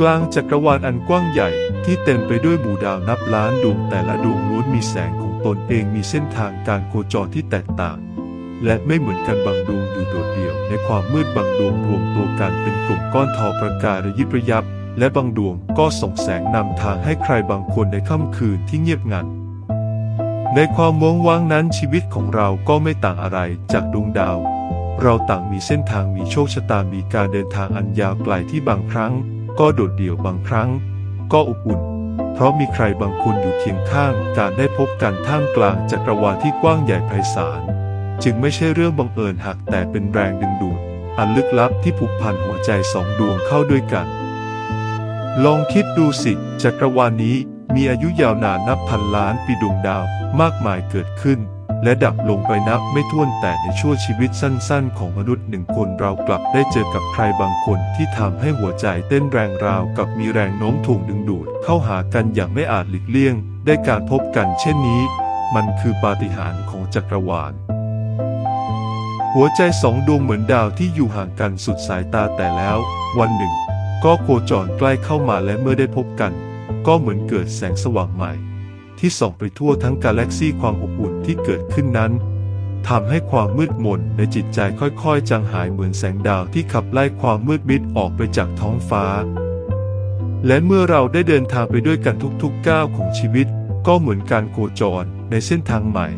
กลางจักรวาลอันกว้างใหญ่ที่เต็มไปด้วยหมู่ดาวนับล้านดวงแต่ละดวงล้วนมีแสงของตนเองมีเส้นทางการโคจรที่แตกต่าง และไม่เหมือนกันบางดวงอยู่โดดเดี่ยว ในความมืดบางดวงรวมตัวกันเป็นกลุ่มก้อนทอประกายระยิบระยับ และบางดวงก็ส่งแสงนำทางให้ใครบางคนในค่ำคืนที่เงียบงันในความวงว่างนั้นชีวิตของเราก็ไม่ต่างอะไรจากดวงดาว เราต่างมีเส้นทางมีโชคชะตามีการเดินทางอันยาวไกลที่บางครั้ง ก็โดดเดี่ยวบางครั้ง ก็อบอุ่น เพราะมีใครบางคนอยู่เคียงข้างการได้พบกันท่ามกลางจักรวาลที่กว้างใหญ่ไพศาล จึงไม่ใช่เรื่องบังเอิญหากแต่เป็นแรงดึงดูด อันลึกลับที่ผูกพันหัวใจสองดวงเข้าด้วยกัน ลองคิดดูสิจักรวาลนี้มีอายุยาวนานนับพันล้านปีดวงดาวมากมายเกิดขึ้น และดับลงไปนับไม่ถ้วนแต่ในช่วงชีวิตสั้นๆ ของมนุษย์หนึ่งคนเรากลับได้เจอกับใครบางคนที่ทำให้หัวใจเต้นแรงราวกับมีแรงโน้มถ่วงดึงดูด เข้าหากันอย่างไม่อาจหลีกเลี่ยง ได้การพบกันเช่นนี้ มันคือปาฏิหาริย์ของจักรวาลหัวใจสองดวงเหมือนดาวที่อยู่ห่างกันสุดสายตาแต่แล้ว วันหนึ่ง ก็โคจรใกล้เข้ามาและเมื่อได้พบกัน ก็เหมือนเกิดแสงสว่างใหม่ ที่ส่องไปทั่วทั้งกาแล็กซีความอบอุ่นที่เกิดขึ้นนั้นทำให้ความมืดมนในจิตใจค่อยๆ จางหายเหมือนแสงดาวที่ขับไล่ความมืดมิดออกไปจากท้องฟ้า และเมื่อเราได้เดินทางไปด้วยกันทุกๆก้าวของชีวิต ก็เหมือนการโคจรในเส้นทางใหม่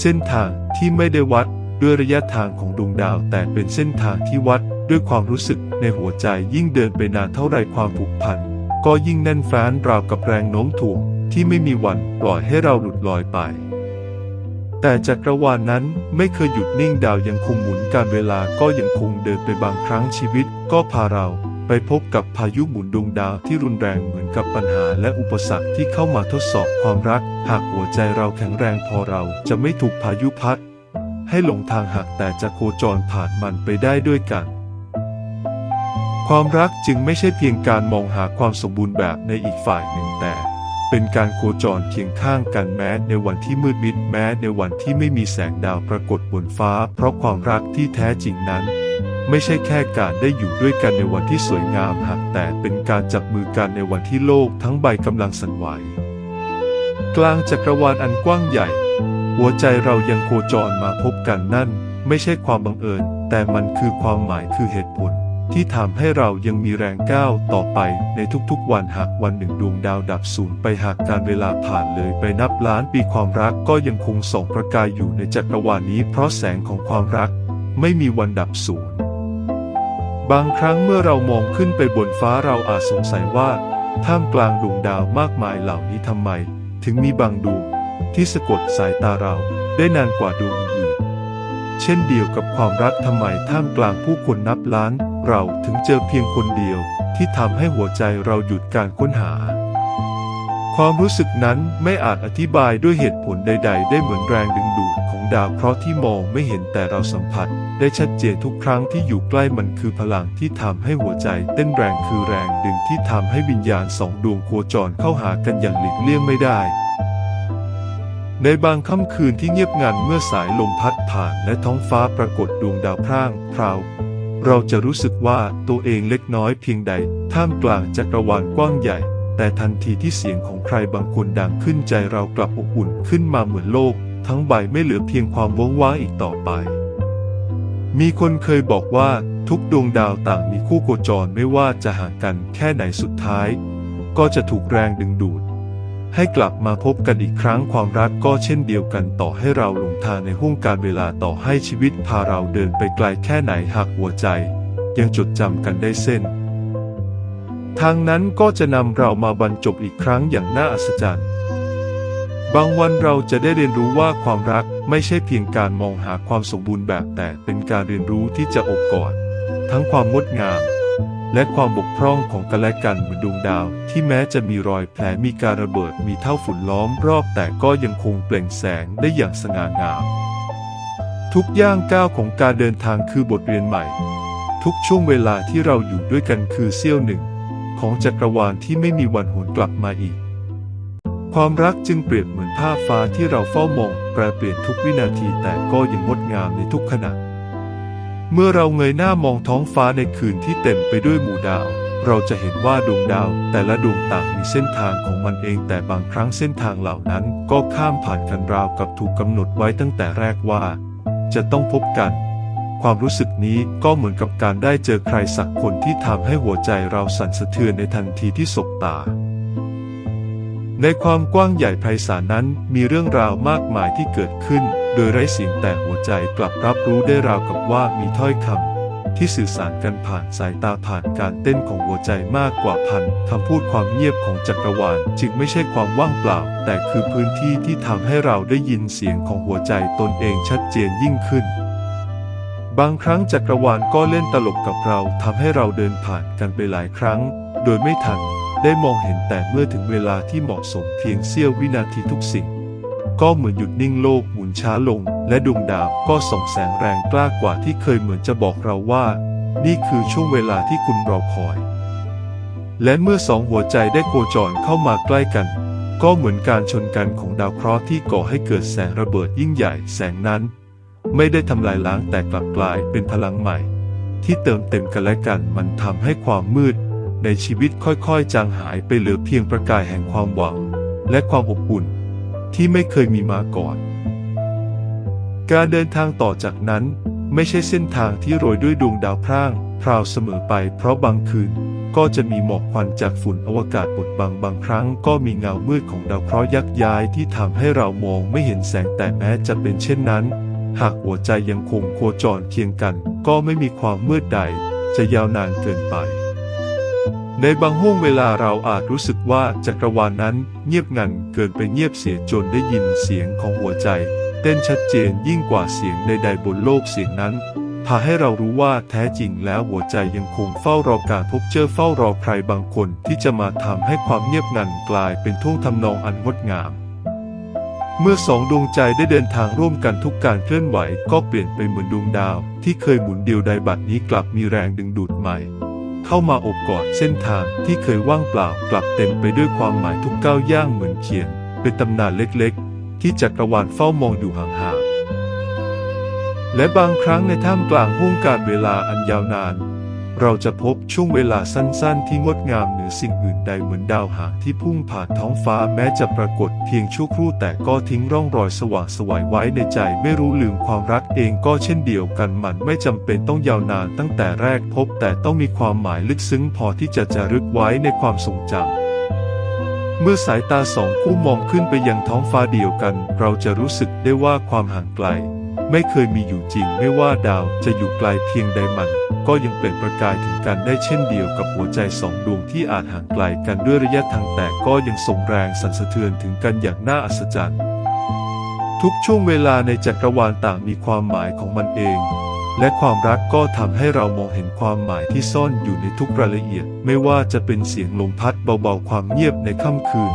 เส้นทางที่ไม่ได้วัดด้วยระยะทางของดวงดาวแต่เป็นเส้นทางที่วัดด้วยความรู้สึกในหัวใจยิ่งเดินไปนานเท่าไรความผูกพันก็ยิ่งแน่นแฟ้นราวกับแรงโน้มถ่วง ที่ไม่มีวันปล่อยให้เราหลุดลอยไป แต่จักรวาลนนั้นไม่เคยหยุดนิ่งดาวยังคงหมุนการเวลาก็ยังคงเดินไปบางครั้งชีวิตก็พาเราไปพบกับพายุหมุนดวงดาวที่รุนแรงเหมือนกับปัญหาและอุปสรรคที่เข้ามาทดสอบความรัก หากหัวใจเราแข็งแรงพอเราจะไม่ถูกพายุพัด ให้หลงทางหากแต่จะโคจรผ่านมันไปได้ด้วยกัน ความรักจึงไม่ใช่เพียงการมองหาความสมบูรณ์แบบในอีกฝ่ายหนึ่งแต่ เป็นการโคจรเคียงข้างกันแม้ในวันที่มืดมิดแม้ในวันที่ไม่มีแสงดาวปรากฏบนฟ้า เพราะความรักที่แท้จริงนั้น ไม่ใช่แค่การได้อยู่ด้วยกันในวันที่สวยงามหากแต่เป็นการจับมือกันในวันที่โลกทั้งใบกำลังสั่นไหว กลางจักรวาลอันกว้างใหญ่ หัวใจเรายังโคจรมาพบกันนั่น ไม่ใช่ความบังเอิญ แต่มันคือความหมายคือเหตุผล ที่ทำให้เรายังมีแรงก้าวต่อไปในทุกๆ วันหากวันหนึ่งดวงดาวดับสูญไปหากการเวลาผ่านเลยไปนับล้านปีความรักก็ยังคงส่องประกายอยู่ในจักรวาลนี้ เพราะแสงของความรักไม่มีวันดับสูญบางครั้งเมื่อเรามองขึ้นไปบนฟ้าเราอาจสงสัยว่า ท่ามกลางดวงดาวมากมายเหล่านี้ทำไม ถึงมีบางดวงที่สะกดสายตาเราได้นานกว่าดวง เช่นเดียวกับความรักทำไมท่ามกลางผู้คนนับล้าน เราถึงเจอเพียงคนเดียวที่ทำให้หัวใจเราหยุดการค้นหา ความรู้สึกนั้นไม่อาจอธิบายด้วยเหตุผลใด ๆ ได้เหมือนแรงดึงดูดของดาวเคราะห์ที่มองไม่เห็นแต่เราสัมผัส ได้ชัดเจนทุกครั้งที่อยู่ใกล้มันคือพลังที่ทำให้หัวใจเต้นแรงคือแรงดึงที่ทำให้วิญญาณสองดวงโคจรเข้าหากันอย่างหลีกเลี่ยงไม่ได้ ในบางค่ำคืนที่เงียบงันเมื่อสายลมพัดผ่านและท้องฟ้าปรากฏดวงดาวพร่างพราว เราจะรู้สึกว่าตัวเองเล็กน้อยเพียงใด ท่ามกลางจักรวาลกว้างใหญ่ แต่ทันทีที่เสียงของใครบางคนดังขึ้นใจเรากลับอบอุ่นขึ้นมาเหมือนโลก ทั้งใบไม่เหลือเพียงความว่างว้างอีกต่อไป มีคนเคยบอกว่าทุกดวงดาวต่างมีคู่โคจรไม่ว่าจะห่างกันแค่ไหนสุดท้าย ก็จะถูกแรงดึงดูด ให้กลับมาพบกันอีกครั้งความรักก็เช่นเดียวกันต่อให้เราหลงทางในห้วงการเวลาต่อให้ชีวิตพาเราเดินไปไกลแค่ไหนหากหัวใจ ยังจดจำกันได้เส้น ทางนั้นก็จะนำเรามาบรรจบอีกครั้งอย่างน่าอัศจรรย์ บางวันเราจะได้เรียนรู้ว่าความรักไม่ใช่เพียงการมองหาความสมบูรณ์แบบแต่เป็นการเรียนรู้ที่จะอบกอด ทั้งความงดงาม และความบกพร่องของกันและกันเหมือนดวงดาว ที่แม้จะมีรอยแผลมีการระเบิดมีเท่าฝุ่นล้อมรอบแต่ก็ยังคงเปล่งแสงได้อย่างสง่างาม ทุกย่างก้าวของการเดินทางคือบทเรียนใหม่ ทุกช่วงเวลาที่เราอยู่ด้วยกันคือเสี้ยวหนึ่ง ของจักรวาลที่ไม่มีวันหวนกลับมาอีก ความรักจึงเปรียบเหมือนภาพฟ้าที่เราเฝ้ามองแปรเปลี่ยนทุกวินาทีแต่ก็ยังงดงามในทุกขณะ เมื่อเราเงยหน้ามองท้องฟ้าในคืนที่เต็มไปด้วยหมู่ดาว เราจะเห็นว่าดวงดาว แต่ละดวงต่างมีเส้นทางของมันเองแต่บางครั้งเส้นทางเหล่านั้น ก็ข้ามผ่านกันราวกับถูกกำหนดไว้ตั้งแต่แรกว่า จะต้องพบกัน ความรู้สึกนี้ก็เหมือนกับการได้เจอใครสักคนที่ทำให้หัวใจเราสั่นสะเทือนในทันทีที่สบตา ในความกว้างใหญ่ไพศาลนั้นมีเรื่องราวมากมายที่เกิดขึ้น โดยไร้เสียงแต่หัวใจกลับรับรู้ได้ราวกับว่ามีถ้อยคำที่สื่อสารกันผ่านสายตาผ่านการเต้นของหัวใจมากกว่าพันคำพูดความเงียบของจักรวาลจึงไม่ใช่ความว่างเปล่า แต่คือพื้นที่ที่ทำให้เราได้ยินเสียงของหัวใจตนเองชัดเจนยิ่งขึ้นบางครั้งจักรวาลก็เล่นตลกกับเราทำให้เราเดินผ่านกันไปหลายครั้ง โดยไม่ทัน ได้มองเห็นแต่เมื่อถึงเวลาที่เหมาะสมเพียงเสี้ยววินาทีทุกสิ่ง ก็เหมือนหยุดนิ่งโลกหมุนช้าลง และดวงดาวก็ส่องแสงแรงกล้ากว่าที่เคยเหมือนจะบอกเราว่า นี่คือช่วงเวลาที่คุณรอคอย และเมื่อสองหัวใจได้โคจรเข้ามาใกล้กันก็เหมือนการชนกันของดาวเคราะห์ที่ก่อให้เกิดแสงระเบิดยิ่งใหญ่แสงนั้น ไม่ได้ทำลายล้างแต่กลับกลายเป็นพลังใหม่ ที่เติมเต็มกันและกันมันทำให้ความมืด ในชีวิตค่อยๆ จางหายไปเหลือเพียงประกายแห่งความหวัง และความอบอุ่น ที่ไม่เคยมีมาก่อน การเดินทางต่อจากนั้นไม่ใช่เส้นทางที่โรยด้วยดวงดาวพร่างพราวเสมอไป เพราะบางคืนก็จะมีหมอกควันจากฝุ่นอวกาศบดบังบางครั้งก็มีเงามืดของดาวเคราะห์ยักษ์ย้ายที่ทำให้เรามองไม่เห็นแสงแต่แม้จะเป็นเช่นนั้น หากหัวใจยังคงโคจรเคียงกัน ก็ไม่มีความมืดใด จะยาวนานเกินไป ในบางห่วงเวลาเราอาจรู้สึกว่าจักรวาลนนั้น เงียบงันเกินไปเงียบเสียจนได้ยินเสียงของหัวใจ เต้นชัดเจนยิ่งกว่าเสียงใดๆบนโลกเสียงนั้นพาให้เรารู้ว่าแท้จริงแล้วหัวใจยังคงเฝ้ารอการพบเจอเฝ้ารอใครบางคนที่จะมาทำให้ความเงียบงันกลายเป็นท่วงทำนองอันงดงาม เมื่อสองดวงใจได้เดินทางร่วมกันทุกการเคลื่อนไหวก็เปลี่ยนไปเหมือนดวงดาว ที่เคยหมุนเดียวใดบัดนี้กลับมีแรงดึงดูดใหม่ เข้ามาอบกอดเส้นทางที่เคยว่างเปล่ากลับเต็มไปด้วยความหมายทุกก้าวย่างเหมือนเขียน เป็นตำนานเล็กๆ ที่จักรวาลเฝ้ามองอยู่ห่างๆและบางครั้งในท่ามกลางห่วงการเวลาอันยาวนาน เราจะพบช่วงเวลาสั้นๆ ที่งดงามเหนือสิ่งอื่นใดเหมือนดาวหางที่พุ่งผ่านท้องฟ้าแม้จะปรากฏเพียงชั่วครู่แต่ก็ทิ้งร่องรอยสว่างสวยไว้ในใจไม่รู้ลืมความรักเองก็เช่นเดียวกันมันไม่จำเป็นต้องยาวนานตั้งแต่แรกพบแต่ต้องมีความหมายลึกซึ้งพอที่จะจารึกไว้ในความทรงจำเมื่อสายตาสองคู่มองขึ้นไปยังท้องฟ้าเดียวกัน เราจะรู้สึกได้ว่าความห่างไกล ไม่เคยมีอยู่จริง ไม่ว่าดาวจะอยู่ไกลเพียงใดมัน ก็ยังเปล่งประกายถึงกันได้เช่นเดียวกับหัวใจสองดวงที่อาจห่างไกลกันด้วยระยะทางแต่ก็ยังส่งแรงสั่นสะเทือนถึงกันอย่างน่าอัศจรรย์ ทุกช่วงเวลาในจักรวาลต่างมีความหมายของมันเอง และความรักก็ทำให้เรามองเห็นความหมายที่ซ่อนอยู่ในทุกรายละเอียด ไม่ว่าจะเป็นเสียงลมพัดเบาๆความเงียบในค่ำคืน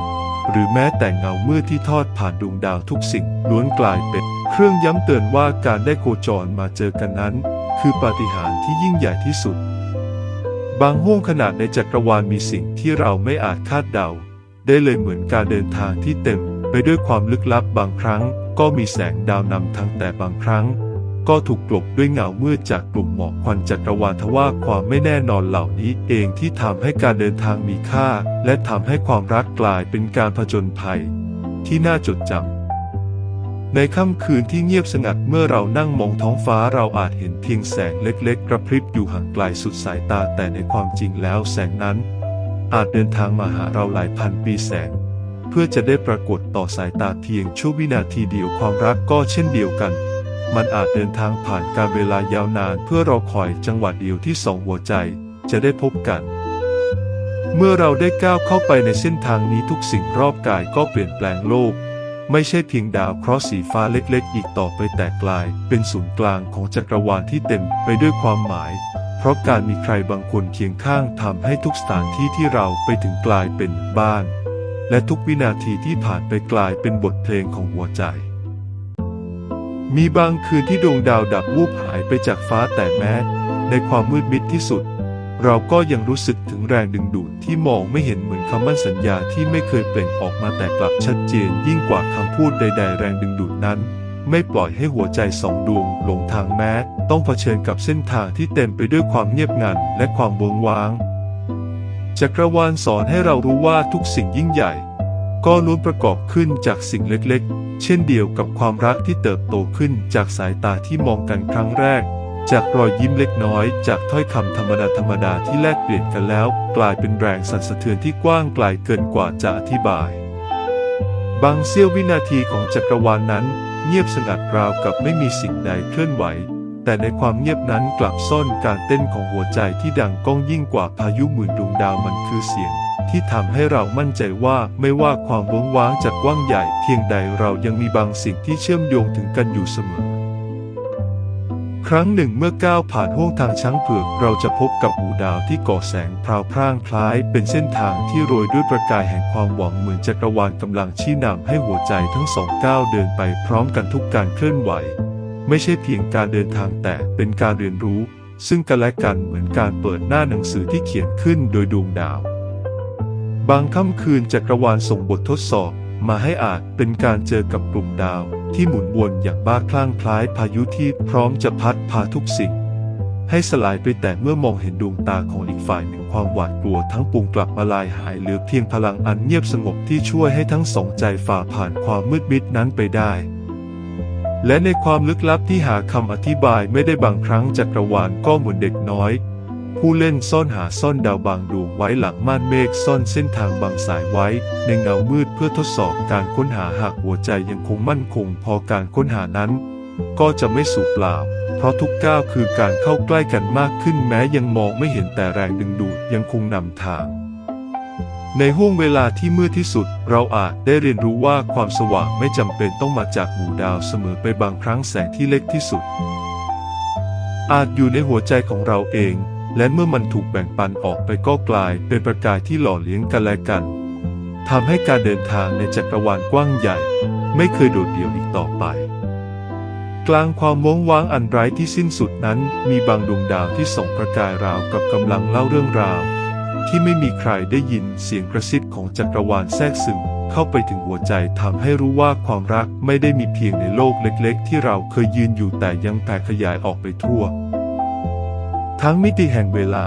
หรือแม้แต่เงามืดที่ทอดผ่านดวงดาวทุกสิ่งล้วนกลายเป็น เครื่องย้ำเตือนว่าการได้โคจรมาเจอกันนั้น คือปาฏิหาริย์ที่ยิ่งใหญ่ที่สุด บางห่วงขนาดในจักรวาลมีสิ่งที่เราไม่อาจคาดเดา ได้เลยเหมือนการเดินทางที่เต็มไปด้วยความลึกลับบางครั้ง ก็มีแสงดาวนำทางแต่บางครั้ง ก็ถูกกลบด้วยเงาเมืดจากกลุ่มหมอกควันจักรวาลทว่าความไม่แน่นอนเหล่านี้เองที่ทำให้การเดินทางมีค่า และทำให้ความรักกลายเป็นการผจญภัย ที่น่าจดจำ ในค่ำคืนที่เงียบสงัดเมื่อเรานั่งมองท้องฟ้าเราอาจเห็นเพียงแสงเล็กๆ กระพริบอยู่ห่างไกลสุดสายตาแต่ในความจริงแล้วแสงนั้น อาจเดินทางมาหาเราหลายพันปีแสง เพื่อจะได้ปรากฏต่อสายตาเพียงชั่ววินาทีเดียวความรักก็เช่นเดียวกัน มันอาจเดินทางผ่านการเวลายาวนาน เพื่อรอคอยจังหวะเดียวที่สองหัวใจจะได้พบกันเมื่อเราได้ก้าวเข้าไปในเส้นทางนี้ทุกสิ่งรอบกายก็เปลี่ยนแปลงโลก ไม่ใช่เพียงดาวเคราะห์สีฟ้าเล็กๆ อีกต่อไปแต่กลาย เป็นศูนย์กลางของจักรวาลที่เต็มไปด้วยความหมาย เพราะการมีใครบางคนเคียงข้างทำให้ทุกสถานที่ที่เราไปถึงกลายเป็นบ้าน และทุกวินาทีที่ผ่านไปกลายเป็นบทเพลงของหัวใจ มีบางคืนที่ดวงดาวดับวูบหายไปจากฟ้าแต่แม้ ในความมืดมิดที่สุด เราก็ยังรู้สึกถึงแรงดึงดูดที่มองไม่เห็นเหมือนคำมั่นสัญญาที่ไม่เคยเปล่งออกมาแต่กลับชัดเจนยิ่งกว่าคำพูดใด ๆ แรงดึงดูดนั้น ไม่ปล่อยให้หัวใจสองดวงหลงทางแม้ ต้องเผชิญกับเส้นทางที่เต็มไปด้วยความเงียบงันและความเวงว้างจักรวาลสอนให้เรารู้ว่าทุกสิ่งยิ่งใหญ่ ก็ล้วนประกอบขึ้นจากสิ่งเล็กๆ เช่นเดียวกับความรักที่เติบโตขึ้นจากสายตาที่มองกันครั้งแรก จากรอยยิ้มเล็กน้อย จากถ้อยคำธรรมดาธรรมดาที่แลกเปลี่ยนกันแล้ว กลายเป็นแรงสั่นสะเทือนที่กว้างไกลเกินกว่าจะอธิบาย บางเสี้ยววินาทีของจักรวาลนนั้น เงียบสงัดราวกับไม่มีสิ่งใดเคลื่อนไหว แต่ในความเงียบนั้นกลับซ่อนการเต้นของหัวใจที่ดังก้องยิ่งกว่าพายุหมื่นดวงดาวมันคือเสียงที่ทำให้เรามั่นใจว่าไม่ว่าความว้งว้างจากกว้างใหญ่ เพียงใดเรายังมีบางสิ่งที่เชื่อมโยงถึงกันอยู่เสมอ ครั้งหนึ่งเมื่อก้าวผ่านห้วงทางช้างเผือก เราจะพบกับหูดาวที่ก่อแสงพราวพร่างคล้าย เป็นเส้นทางที่โรยด้วยประกายแห่งความหวังเหมือนจักรวาลกำลังชี้นำให้หัวใจทั้งสองก้าวเดินไปพร้อมกันทุกการเคลื่อนไหว ไม่ใช่เพียงการเดินทางแต่เป็นการเรียนรู้ ซึ่งกันและกันเหมือนการเปิดหน้าหนังสือที่เขียนขึ้นโดยดวงดาว บางค่ำคืนจักรวาลส่งบททดสอบ มาให้อาจเป็นการเจอกับกลุ่มดาว ที่หมุนวนอย่างบ้าคลั่งคล้ายพายุที่พร้อมจะพัดพาทุกสิ่ง ให้สลายไปแต่เมื่อมองเห็นดวงตาของอีกฝ่ายหนึ่งความหวาดกลัวทั้งปวงกลับมาลายหายเหลือเพียงพลังอันเงียบสงบที่ช่วยให้ทั้งสองใจฝ่าผ่านความมืดมิดนั้นไปได้และในความลึกลับที่หาคำอธิบายไม่ได้บางครั้งจักรวาลก็เหมือนเด็กน้อย ผู้เล่นซ่อนหาซ่อนดาวบางดวงไว้หลังม่านเมฆซ่อนเส้นทางบางสายไว้ ในเงามืดเพื่อทดสอบการค้นหาหากหัวใจยังคงมั่นคงพอการค้นหานั้น ก็จะไม่สูญเปล่า เพราะทุกก้าวคือการเข้าใกล้กันมากขึ้นแม้ยังมองไม่เห็นแต่แรงดึงดูดยังคงนำทางในห้วงเวลาที่มืดที่สุด เราอาจได้เรียนรู้ว่าความสว่างไม่จำเป็นต้องมาจากหมู่ดาวเสมอไปบางครั้งแสงที่เล็กที่สุด อาจอยู่ในหัวใจของเราเอง และเมื่อมันถูกแบ่งปันออกไปก็กลายเป็นประกายที่หล่อเลี้ยงกันและกันทำให้การเดินทางในจักรวาลกว้างใหญ่ ไม่เคยโดดเดี่ยวอีกต่อไป กลางความว้งว้างอันไร้ที่สิ้นสุดนั้น มีบางดวงดาวที่ส่องประกายราวกับกำลังเล่าเรื่องราว ที่ไม่มีใครได้ยินเสียงกระซิบของจักรวาลแทรกซึมเข้าไปถึงหัวใจทำให้รู้ว่าความรักไม่ได้มีเพียงในโลกเล็ก ๆ ที่เราเคยยืนอยู่แต่ยังแผ่ขยายออกไปทั่ว ทั้งมิติแห่งเวลา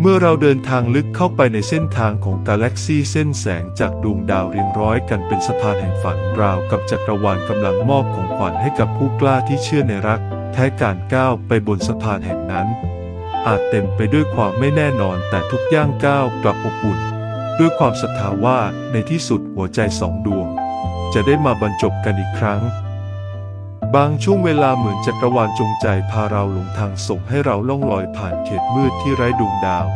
เมื่อเราเดินทางลึกเข้าไปในเส้นทางของกาแล็กซีเส้นแสงจากดวงดาวเรียงร้อยกันเป็นสะพานแห่งฝันราวกับจักรวาลกำลังมอบของขวัญให้กับผู้กล้าที่เชื่อในรัก แท้การก้าวไปบนสะพานแห่งนั้น อาจเต็มไปด้วยความไม่แน่นอนแต่ทุกย่างก้าวกลับอบอุ่น ด้วยความศรัทธาว่าในที่สุดหัวใจสองดวง จะได้มาบรรจบกันอีกครั้ง บางช่วงเวลาเหมือนจักรวาลจงใจพาเราหลงทางส่งให้เราล่องลอยผ่านเขตมืดที่ไร้ดวงดาว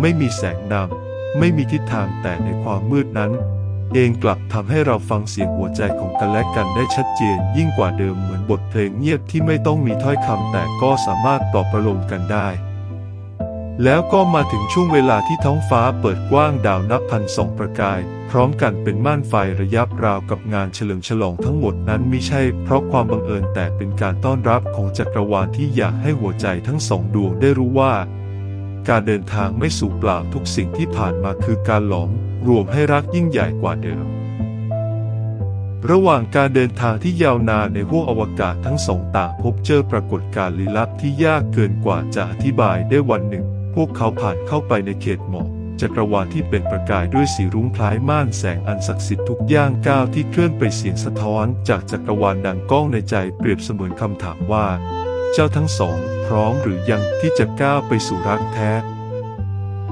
ไม่มีแสงนำไม่มีทิศทางแต่ในความมืดนั้น เองกลับทำให้เราฟังเสียงหัวใจของกันและกันได้ชัดเจนยิ่งกว่าเดิมเหมือนบทเพลงเงียบที่ไม่ต้องมีถ้อยคำแต่ก็สามารถตอบประโลมกันได้ แล้วก็มาถึงช่วงเวลาที่ท้องฟ้าเปิดกว้างดาวนับพันสองประกาย พร้อมกันเป็นม่านไฟระยับราวกับงานเฉลิมฉลองทั้งหมดนั้นมิใช่เพราะความบังเอิญแต่เป็นการต้อนรับของจักรวาลที่อยากให้หัวใจทั้งสองดวงได้รู้ว่า การเดินทางไม่สูญเปล่าทุกสิ่งที่ผ่านมาคือการหลอมรวมให้รักยิ่งใหญ่กว่าเดิม ระหว่างการเดินทางที่ยาวนานในห้วงอวกาศทั้งสองต่างพบเจอปรากฏการณ์ลี้ลับที่ยากเกินกว่าจะอธิบายได้วันหนึ่ง พวกเขาผ่านเข้าไปในเขตหมอกจักรวาลที่เป็นประกายด้วยสีรุ้งคล้ายม่านแสงอันศักดิ์สิทธิ์ทุกย่างก้าวที่เคลื่อนไปเสียงสะท้อน จากจักรวาลดังก้องในใจเปรียบเสมือนคำถามว่า เจ้าทั้งสอง พร้อมหรือยังที่จะก้าวไปสู่รักแท้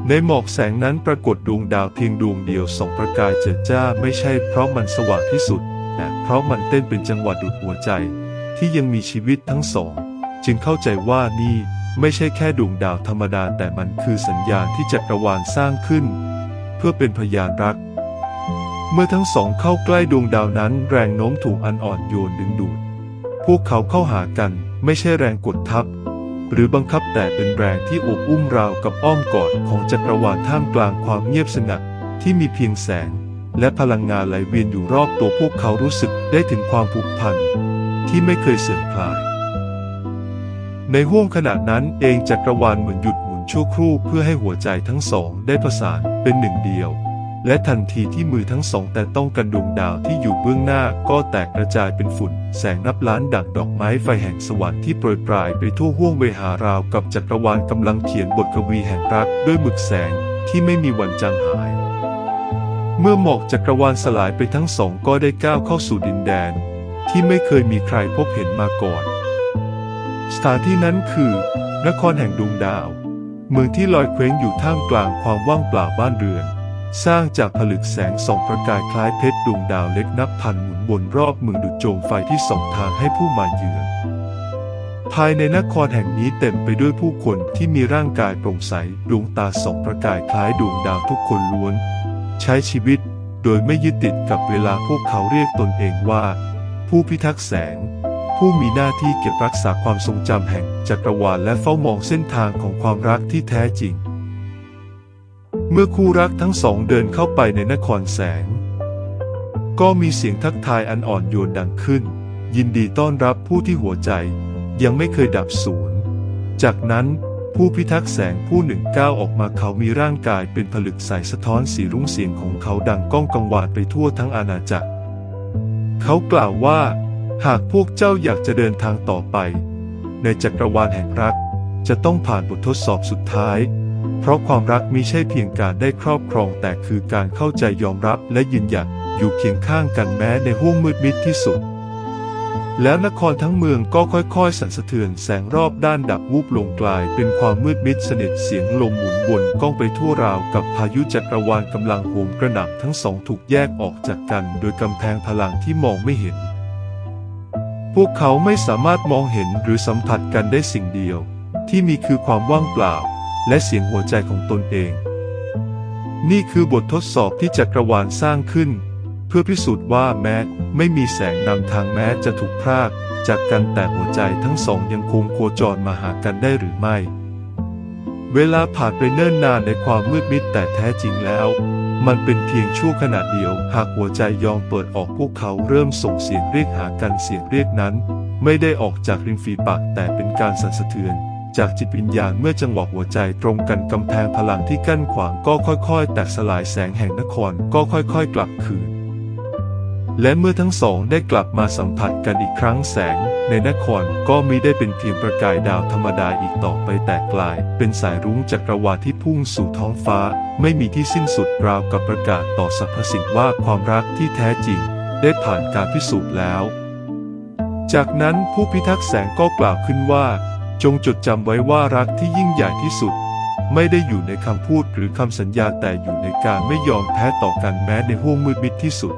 ในหมอกแสงนั้นปรากฏดวงดาวเพียงดวงเดียวส่องประกายเจิดจ้าไม่ใช่เพราะมันสว่างที่สุดแต่เพราะมันเต้นเป็นจังหวะดุดหัวใจ ที่ยังมีชีวิตทั้งสอง จึงเข้าใจว่านี่ ไม่ใช่แค่ดวงดาวธรรมดาแต่มันคือสัญญาณที่จักรวาลสร้างขึ้น เพื่อเป็นพยานรัก เมื่อทั้งสองเข้าใกล้ดวงดาวนั้น แรงโน้มถ่วงอันอ่อนโยนดึงดูด พวกเขาเข้าหากันไม่ใช่แรงกดทับ หรือบังคับแต่เป็นแรงที่อบอุ้มราวกับอ้อมกอดของจักรวาลท่ามกลางความเงียบสงัดที่มีเพียงแสง และพลังงานไหลเวียนอยู่รอบตัวพวกเขารู้สึกได้ถึงความผูกพันที่ไม่เคยเสื่อมคลาย ในห้วงขณะนั้นเองจักรวาลเหมือนหยุดหมุนชั่วครู่เพื่อให้หัวใจทั้งสองได้ประสานเป็นหนึ่งเดียว และทันทีที่มือทั้งสองแต่ต้องกันดวงดาวที่อยู่เบื้องหน้าก็แตกกระจายเป็นฝุ่น แสงนับล้านดั่งดอกไม้ไฟแห่งสวรรค์ที่โปรยปลายไปทั่วห้วงเวหาราวกับจักรวาลกำลังเขียนบทกวีแห่งรักด้วยหมึกแสงที่ไม่มีวันจางหายเมื่อหมอกจักรวาลสลายไปทั้งสองก็ได้ก้าวเข้าสู่ดินแดน ที่ไม่เคยมีใครพบเห็นมาก่อน สถานที่นั้นคือ นครแห่งดวงดาว เมืองที่ลอยเคว้งอยู่ท่ามกลางความว่างเปล่าบ้านเรือน สร้างจากผลึกแสงส่องประกายคล้ายเพชรดวงดาวเล็กนับพันหมุนวนรอบเมืองดุจโจมไฟที่ส่องทางให้ผู้มาเยือนภายในนครแห่งนี้เต็มไปด้วยผู้คนที่มีร่างกายโปร่งใสดวงตาส่องประกายคล้ายดวงดาวทุกคนล้วน ใช้ชีวิตโดยไม่ยึดติดกับเวลาพวกเขาเรียกตนเองว่า ผู้พิทักษ์แสง ผู้มีหน้าที่เก็บรักษาความทรงจำแห่งจักรวาลและเฝ้ามองเส้นทางของความรักที่แท้จริง เมื่อคู่รักทั้งสองเดินเข้าไปในนครแสง ก็มีเสียงทักทายอันอ่อนโยนดังขึ้น ยินดีต้อนรับผู้ที่หัวใจ ยังไม่เคยดับสูญจากนั้นผู้พิทักษ์แสงผู้หนึ่งก้าวออกมาเขามีร่างกายเป็นผลึกใสสะท้อนสีรุ่งเสียงของเขาดังก้องกังวานไปทั่วทั้งอาณาจักร เขากล่าวว่า หากพวกเจ้าอยากจะเดินทางต่อไป ในจักรวาลแห่งรัก จะต้องผ่านบททดสอบสุดท้าย เพราะความรักมิใช่เพียงการได้ครอบครองแต่คือการเข้าใจยอมรับและยืนหยัดอยู่เคียงข้างกันแม้ในห้วงมืดมิดที่สุด แล้วนครทั้งเมืองก็ค่อยๆ สั่นสะเทือนแสงรอบด้านดับวูบลงกลาย เป็นความมืดมิดสนิทเสียงลมหมุนวนก้องไปทั่วราวกับพายุจักรวาลกำลังโหมกระหน่ำทั้งสองถูกแยกออกจากกัน โดยกำแพงพลังที่มองไม่เห็น พวกเขาไม่สามารถมองเห็นหรือสัมผัสกันได้สิ่งเดียว ที่มีคือความว่างเปล่า และเสียงหัวใจของตนเอง นี่คือบททดสอบที่จักรวาลสร้างขึ้น เพื่อพิสูจน์ว่าแม้ไม่มีแสงนำทางแม้จะถูกพรากจากกันแต่หัวใจทั้งสองยังคงโคจรมาหากันได้หรือไม่ เวลาผ่านไปเนิ่นนานในความมืดมิดแต่แท้จริงแล้ว มันเป็นเพียงชั่วขณะเดียว หากหัวใจยอมเปิดออกพวกเขาเริ่มส่งเสียงเรียกหากันเสียงเรียกนั้น ไม่ได้ออกจากริมฝีปากแต่เป็นการสั่นสะเทือนจากจิตวิญญาณเมื่อจังหวะหัวใจตรงกันกำแพงพลังที่กั้นขวางก็ค่อยๆ แตกสลายแสงแห่งนครก็ค่อยๆ กลับคืน และเมื่อทั้งสองได้กลับมาสัมผัสกันอีกครั้งแสง ในนครก็มิได้เป็นเพียงประกายดาวธรรมดาอีกต่อไปแต่กลาย เป็นสายรุ้งจักรวาลที่พุ่งสู่ท้องฟ้า ไม่มีที่สิ้นสุดราวกับประกาศต่อสรรพสิ่งว่าความรักที่แท้จริง ได้ผ่านการพิสูจน์แล้ว จากนั้นผู้พิทักษ์แสงก็กล่าวขึ้นว่า จงจดจำไว้ว่ารักที่ยิ่งใหญ่ที่สุด ไม่ได้อยู่ในคำพูดหรือคำสัญญาแต่อยู่ในการไม่ยอมแพ้ต่อกันแม้ในห้วงมืดมิดที่สุด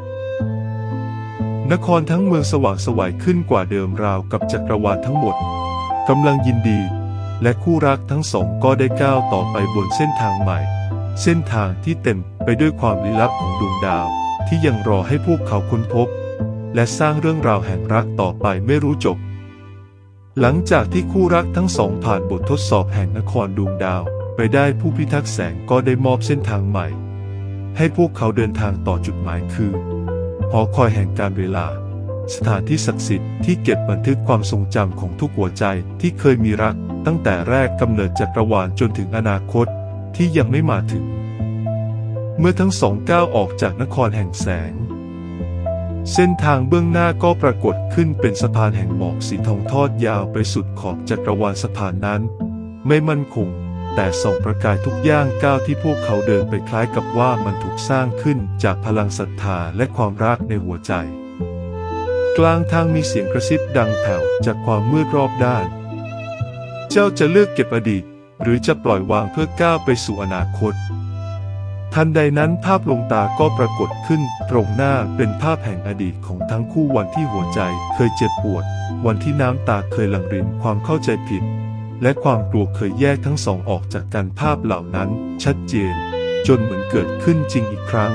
นครทั้งเมืองสว่างสวัยขึ้นกว่าเดิมราวกับจักรวาลทั้งหมดกำลังยินดี และคู่รักทั้งสองก็ได้ก้าวต่อไปบนเส้นทางใหม่ เส้นทางที่เต็มไปด้วยความลี้ลับของดวงดาว ที่ยังรอให้พวกเขาค้นพบ และสร้างเรื่องราวแห่งรักต่อไปไม่รู้จบ หลังจากที่คู่รักทั้งสองผ่านบททดสอบแห่งนครดวงดาว ไปได้ผู้พิทักษ์แสงก็ได้มอบเส้นทางใหม่ ให้พวกเขาเดินทางต่อจุดหมายคือ หอคอยแห่งการเวลา สถานที่ศักดิ์สิทธิ์ที่เก็บบันทึกความทรงจำของทุกหัวใจที่เคยมีรัก ตั้งแต่แรกกำเนิดจักรวาลจนถึงอนาคตที่ยังไม่มาถึง เมื่อทั้งสองก้าวออกจากนครแห่งแสง เส้นทางเบื้องหน้าก็ปรากฏขึ้นเป็นสะพานแห่งหมอกสีทองทอดยาวไปสุดขอบจักรวาลสะพานนั้น ไม่มั่นคง แต่ส่องประกายทุกย่างก้าวที่พวกเขาเดินไปคล้ายกับว่ามันถูกสร้างขึ้นจากพลังศรัทธาและความรักในหัวใจ กลางทางมีเสียงกระซิบดังแผ่วจากความมืดรอบด้าน เจ้าจะเลือกเก็บอดีต หรือจะปล่อยวางเพื่อก้าวไปสู่อนาคต ทันใดนั้นภาพลงตาก็ปรากฏขึ้นตรงหน้าเป็นภาพแห่งอดีตของทั้งคู่วันที่หัวใจ เคยเจ็บปวด วันที่น้ำตาเคยหลั่งรินความเข้าใจผิด และความกลัวเคยแยกทั้งสองออกจากกันภาพเหล่านั้น ชัดเจน จนเหมือนเกิดขึ้นจริงอีกครั้ง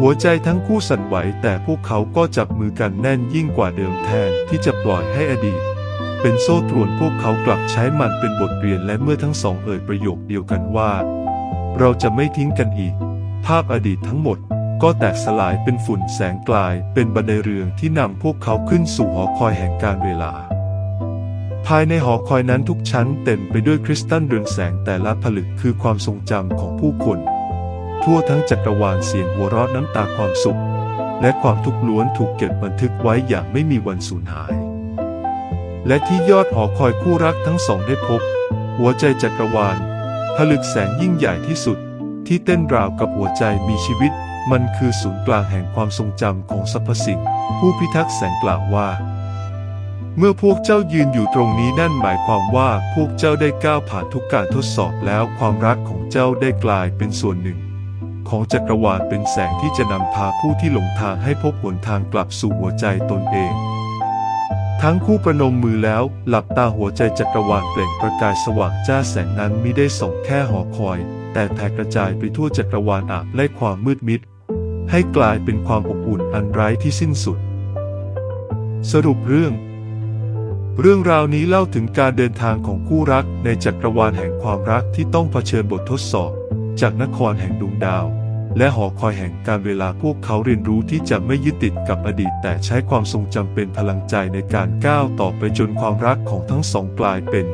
หัวใจทั้งคู่สั่นไหวแต่พวกเขาก็จับมือกันแน่นยิ่งกว่าเดิมแทนที่จะปล่อยให้อดีต เป็นโซ่ตรวนพวกเขากลับใช้มันเป็นบทเรียนและเมื่อทั้งสองเอ่ยประโยคเดียวกันว่า เราจะไม่ทิ้งกันอีก ภาพอดีตทั้งหมดก็แตกสลายเป็นฝุ่นแสงกลายเป็นบันไดเรืองที่นำพวกเขาขึ้นสู่หอคอยแห่งการเวลา ภายในหอคอยนั้นทุกชั้นเต็มไปด้วยคริสตัลเรืองแสงแต่ละผลึกคือความทรงจำของผู้คน ทั่วทั้งจักรวาลเสียงหัวเราะน้ำตาความสุข และความทุกข์ล้วนถูกเก็บบันทึกไว้อย่างไม่มีวันสูญหาย และที่ยอดหอคอยคู่รักทั้งสองได้พบ หัวใจจักรวาล ผลึกแสงยิ่งใหญ่ที่สุด ที่เต้นราวกับหัวใจมีชีวิต มันคือศูนย์กลางแห่งความทรงจำของสรรพสิ่ง ผู้พิทักษ์แสงกล่าวว่า เมื่อพวกเจ้ายืนอยู่ตรงนี้นั่นหมายความว่าพวกเจ้าได้ก้าวผ่านทุกการทดสอบแล้วความรักของเจ้าได้กลายเป็นส่วนหนึ่ง ของจักรวาลเป็นแสงที่จะนำพาผู้ที่หลงทางให้พบหนทางกลับสู่หัวใจตนเอง ทั้งคู่ประนมมือแล้วหลับตาหัวใจจักรวาลเปล่งประกายสว่างจ้าแสงนั้นมิได้ส่องแค่หอคอย แต่แผ่กระจายไปทั่วจักรวาลอาบไล่ความมืดมิด ให้กลายเป็นความอบอุ่นอันไร้ที่สิ้นสุด สรุปเรื่อง เรื่องราวนี้เล่าถึงการเดินทางของคู่รักในจักรวาลแห่งความรักที่ต้องเผชิญบททดสอบ จากนครแห่งดวงดาว และหอคอยแห่งการเวลาพวกเขาเรียนรู้ที่จะไม่ยึดติดกับอดีต แต่ใช้ความทรงจำเป็นพลังใจในการก้าวต่อไปจนความรักของทั้งสองกลายเป็น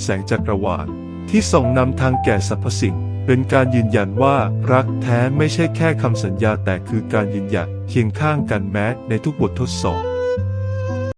แสงจักรวาลที่ส่องนำทางแก่สรรพสิ่ง เป็นการยืนยันว่ารักแท้ไม่ใช่แค่คำสัญญาแต่คือการยืนหยัดเคียงข้างกันแม้ในทุกบททดสอบ